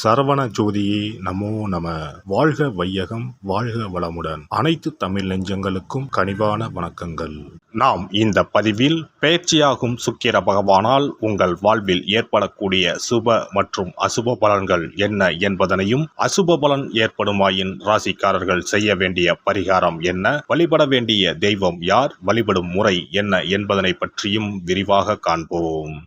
சரவண ஜோதியே நமோ நம. வாழ்க வையகம் வாழ்க வளமுடன். அனைத்து தமிழ் நெஞ்சங்களுக்கும் கனிவான வணக்கங்கள். நாம் இந்த பதிவில் பயிற்சியாகும் சுக்கிர பகவானால் உங்கள் வாழ்வில் ஏற்படக்கூடிய சுப மற்றும் அசுப பலன்கள் என்ன என்பதனையும் அசுப பலன் ஏற்படுமாயின் ராசிக்காரர்கள் செய்ய வேண்டிய பரிகாரம் என்ன வழிபட வேண்டிய தெய்வம் யார் வழிபடும் முறை என்ன என்பதனை பற்றியும் விரிவாக காண்போம்.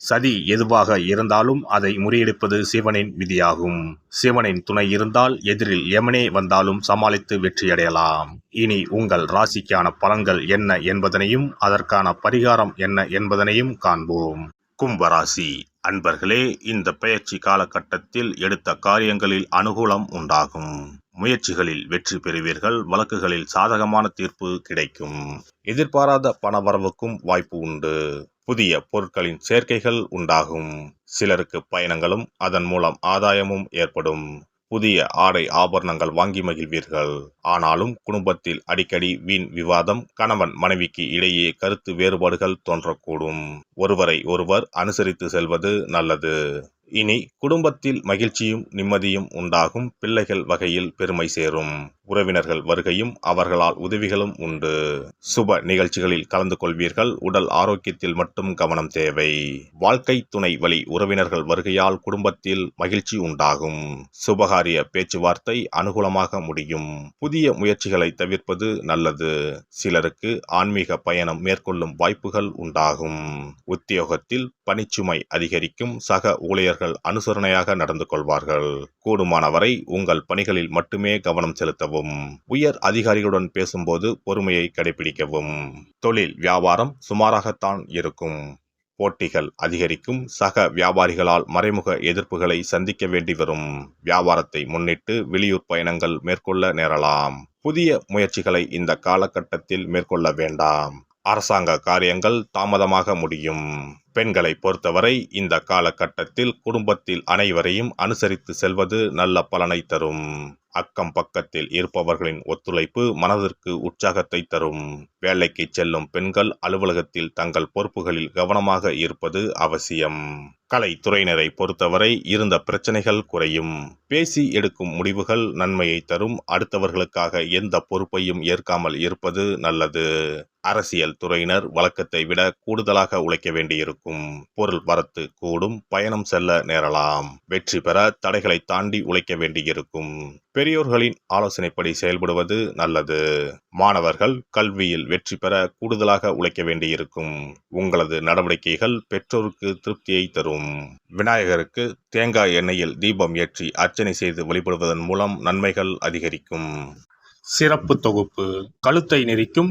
சதி எதுவாக இருந்தாலும் அதை முறியடிப்பது சிவனின் விதியாகும். சிவனின் துணை இருந்தால் எதிரில் எமனே வந்தாலும் சமாளித்து வெற்றியடையலாம். இனி உங்கள் ராசிக்கான பலன்கள் என்ன என்பதனையும் அதற்கான பரிகாரம் என்ன என்பதனையும் காண்போம். கும்பராசி அன்பர்களே இந்த பெயர்ச்சி காலகட்டத்தில் எடுத்த காரியங்களில் அனுகூலம் உண்டாகும். முயற்சிகளில் வெற்றி பெறுவீர்கள் வழக்குகளில் சாதகமான தீர்ப்பு கிடைக்கும். எதிர்பாராத பணவரவுக்கும் வாய்ப்பு உண்டு. புதிய பொருட்களின் சேர்க்கைகள் உண்டாகும். சிலருக்கு பயணங்களும் அதன் மூலம் ஆதாயமும் ஏற்படும். புதிய ஆடை ஆபரணங்கள் வாங்கி மகிழ்வீர்கள். ஆனாலும் குடும்பத்தில் அடிக்கடி வீண் விவாதம் கணவன் மனைவிக்கு இடையே கருத்து வேறுபாடுகள் தோன்றக்கூடும். ஒருவரை ஒருவர் அனுசரித்து செல்வது நல்லது. இனி குடும்பத்தில் மகிழ்ச்சியும் நிம்மதியும் உண்டாகும் பிள்ளைகள் வகையில் பெருமை சேரும். உறவினர்கள் வருகையும் அவர்களால் உதவிகளும் உண்டு. சுப நிகழ்ச்சிகளில் கலந்து கொள்வீர்கள். உடல் ஆரோக்கியத்தில் மட்டும் கவனம் தேவை. வாழ்க்கை துணை வழி உறவினர்கள் வருகையால் குடும்பத்தில் மகிழ்ச்சி உண்டாகும். சுபகாரிய பேச்சுவார்த்தை அனுகூலமாக முடியும். புதிய முயற்சிகளை தவிர்ப்பது நல்லது. சிலருக்கு ஆன்மீக பயணம் மேற்கொள்ளும் வாய்ப்புகள் உண்டாகும். உத்தியோகத்தில் பணிச்சுமை அதிகரிக்கும் சக ஊழியர்கள் அனுசரணையாக நடந்து கொள்வார்கள். கூடுமானவரை உங்கள் பணிகளில் மட்டுமே கவனம் செலுத்தவும். உயர் அதிகாரிகளுடன் பேசும்போது பொறுமையை கடைபிடிக்கவும். தொழில் வியாபாரம் சுமாராகத்தான் இருக்கும். போட்டிகள் அதிகரிக்கும். சக வியாபாரிகளால் மறைமுக எதிர்ப்புகளை சந்திக்க வேண்டி வரும். வியாபாரத்தை முன்னிட்டு வெளியூர் பயணங்கள் மேற்கொள்ள நேரலாம். புதிய முயற்சிகளை இந்த காலகட்டத்தில் மேற்கொள்ள வேண்டாம். அரசாங்க காரியங்கள் தாமதமாக முடியும். பெண்களை பொறுத்தவரை இந்த காலகட்டத்தில் குடும்பத்தில் அனைவரையும் அனுசரித்து செல்வது நல்ல பலனை தரும். அக்கம் பக்கத்தில் இருப்பவர்களின் ஒத்துழைப்பு மனதிற்கு உற்சாகத்தை தரும். வேலைக்கு செல்லும் பெண்கள் அலுவலகத்தில் தங்கள் பொறுப்புகளில் கவனமாக இருப்பது அவசியம். கலைத்துறையினரை பொறுத்தவரை இருந்த பிரச்சனைகள் குறையும். பேசி எடுக்கும் முடிவுகள் நன்மையை தரும். அடுத்தவர்களுக்காக எந்த பொறுப்பையும் ஏற்காமல் இருப்பது நல்லது. அரசியல் துறையினர் வழக்கத்தை விட கூடுதலாக உழைக்க வேண்டியிருக்கும் பொருள் வரத்து கூடும். பயணம் செல்ல நேரலாம். வெற்றி பெற தடைகளை தாண்டி உழைக்க வேண்டியிருக்கும். பெரியோர்களின் ஆலோசனைப்படி செயல்படுவது நல்லது. மாணவர்கள் கல்வியில் வெற்றி பெற கூடுதலாக உழைக்க வேண்டியிருக்கும். உங்களது நடவடிக்கைகள் பெற்றோருக்கு திருப்தியை தரும். விநாயகருக்கு தேங்காய் எண்ணெயில் தீபம் ஏற்றி அர்ச்சனை செய்து வழிபடுவதன் மூலம் நன்மைகள் அதிகரிக்கும். சிறப்பு தொகுப்பு. கழுத்தை நெரிக்கும்.